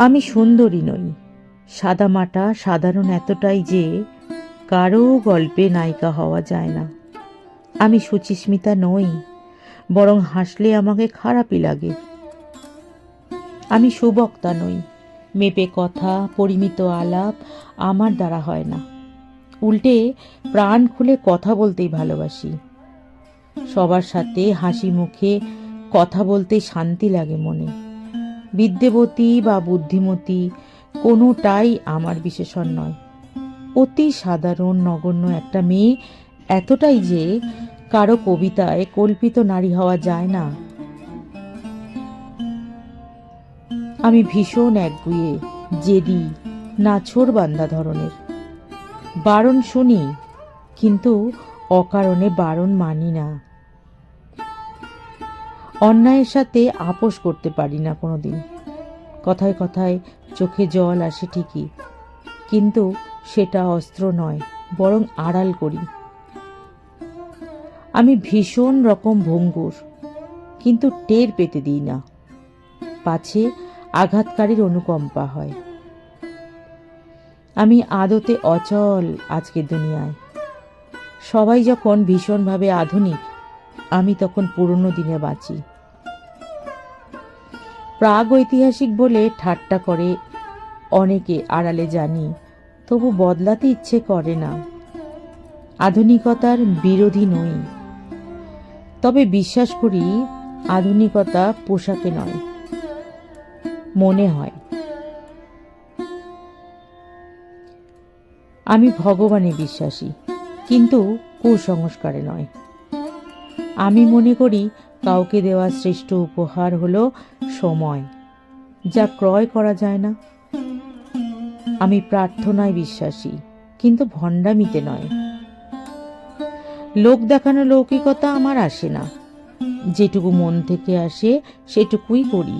আমি সুন্দরী নই। সাদামাটা সাধারণ এতটাই যে কারও গল্পে নায়িকা হওয়া যায় না। আমি সুচিস্মিতা নই, বরং হাসলে আমাকে খারাপই লাগে। আমি সুবক্তা নই, মেপে কথা, পরিমিত আলাপ আমার দ্বারা হয় না। উল্টে প্রাণ খুলে কথা বলতেই ভালোবাসি। সবার সাথে হাসি মুখে কথা বলতে শান্তি লাগে মনে। বিদ্যাবতী বা বুদ্ধিমতী কোনোটাই আমার বিশেষণ নয়। অতি সাধারণ, নগণ্য একটা মেয়ে এতটাই যে কারও কবিতায় কল্পিত নারী হওয়া যায় না। আমি ভীষণ একগুয়ে, জেদি নাছোর বান্দা ধরনের। বারণ শুনি, কিন্তু অকারণে বারণ মানি না। অন্যায়ের সাথে আপোষ করতে পারি না কোনো দিন কথায় কথায় চোখে জল আসে ঠিকই, কিন্তু সেটা অস্ত্র নয়, বরং আড়াল করি। আমি ভীষণ রকম ভঙ্গুর, কিন্তু টের পেতে দিই না। পাছে আঘাতকারীর অনুকম্পা হয়। আমি আদতে অচল আজকের দুনিয়ায়। সবাই যখন ভীষণভাবে আধুনিক আমি তখন পুরনো দিনে বাঁচি। প্রাগ ঐতিহাসিক বলে ঠাট্টা করে অনেকে আড়ালে জানি, তবু বদলাতে ইচ্ছে করে না। আধুনিকতার বিরোধী নই। তবে বিশ্বাস করি, আধুনিকতা পোশাকে নয়, মনে হয়। আমি ভগবানে বিশ্বাসী, কিন্তু কুসংস্কারে নয়। আমি মনে করি কাউকে দেওয়া শ্রেষ্ঠ উপহার হলো সময়, যা ক্রয় করা যায় না। আমি প্রার্থনায় বিশ্বাসী, কিন্তু ভণ্ডামিতে নয়। লোক দেখানো লৌকিকতা আমার আসে না। যেটুকু মন থেকে আসে, সেটুকুই করি।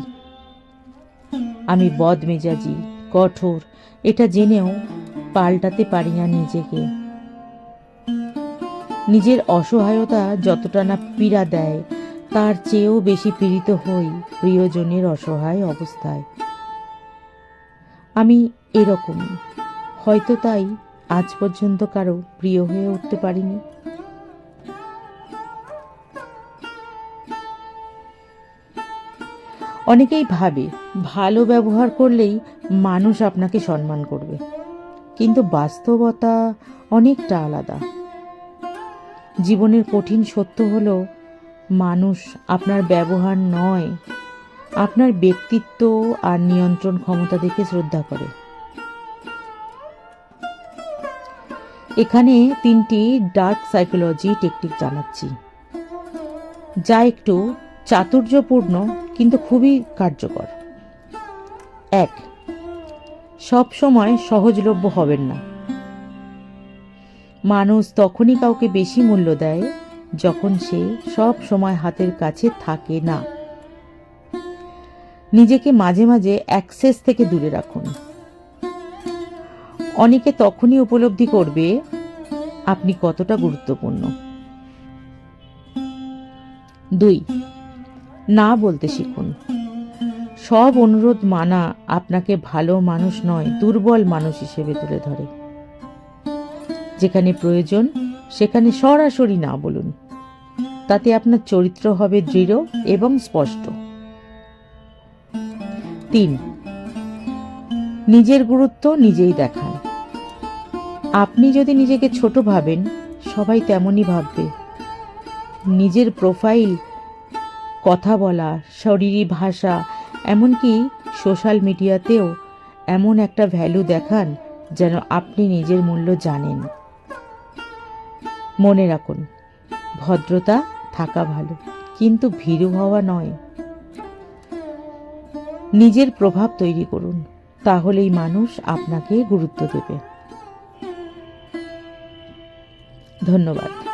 আমি বদমেজাজি, কঠোর, এটা জেনেও পাল্টাতে পারি না নিজেকে। নিজের অসহায়তা যতটা না পীড়া দেয়, তার চেয়েও বেশি পীড়িত হই প্রিয়জনের অসহায় অবস্থায়। আমি এরকমই, হয়তো তাই আজ পর্যন্ত কারও প্রিয় হয়ে উঠতে পারিনি। অনেকেই ভাবে, ভালো ব্যবহার করলেই মানুষ আপনাকে সম্মান করবে। কিন্তু বাস্তবতা অনেকটা আলাদা। জীবনের কঠিন সত্য হলো, মানুষ আপনার ব্যবহার নয়, আপনার ব্যক্তিত্ব আর নিয়ন্ত্রণ ক্ষমতা দেখে শ্রদ্ধা করে। এখানে তিনটি ডার্ক সাইকোলজি টেকনিক জানাচ্ছি, যা একটু চাতুর্যপূর্ণ কিন্তু খুবই কার্যকর। এক সব সময় সহজলভ্য হবেন না। মানুষ তখনই কাউকে বেশি মূল্য দেয় যখন সে সব সময় হাতের কাছে থাকে না। নিজেকে মাঝে মাঝে অ্যাক্সেস থেকে দূরে রাখুন। অনেকে তখনই উপলব্ধি করবে, আপনি কতটা গুরুত্বপূর্ণ। দুই, না বলতে শিখুন। সব অনুরোধ মানা আপনাকে ভালো মানুষ নয়, দুর্বল মানুষ হিসেবে তুলে ধরে। যেখানে প্রয়োজন, সেখানে সরাসরি না বলুন। তাতে আপনার চরিত্র হবে দৃঢ় এবং স্পষ্ট। তিন, নিজের গুরুত্ব নিজেই দেখান। আপনি যদি নিজেকে ছোট ভাবেন, সবাই তেমনই ভাববে। নিজের প্রোফাইল কথা বলা, শরীরী ভাষা, এমনকি সোশ্যাল মিডিয়াতেও এমন একটা ভ্যালু দেখান যেন আপনি নিজের মূল্য জানেন। মনে রাখুন, ভদ্রতা থাকা ভালো, কিন্তু ভীরু হওয়া নয়। নিজের প্রভাব তৈরি করুন, তাহলেই মানুষ আপনাকে গুরুত্ব দেবে। ধন্যবাদ।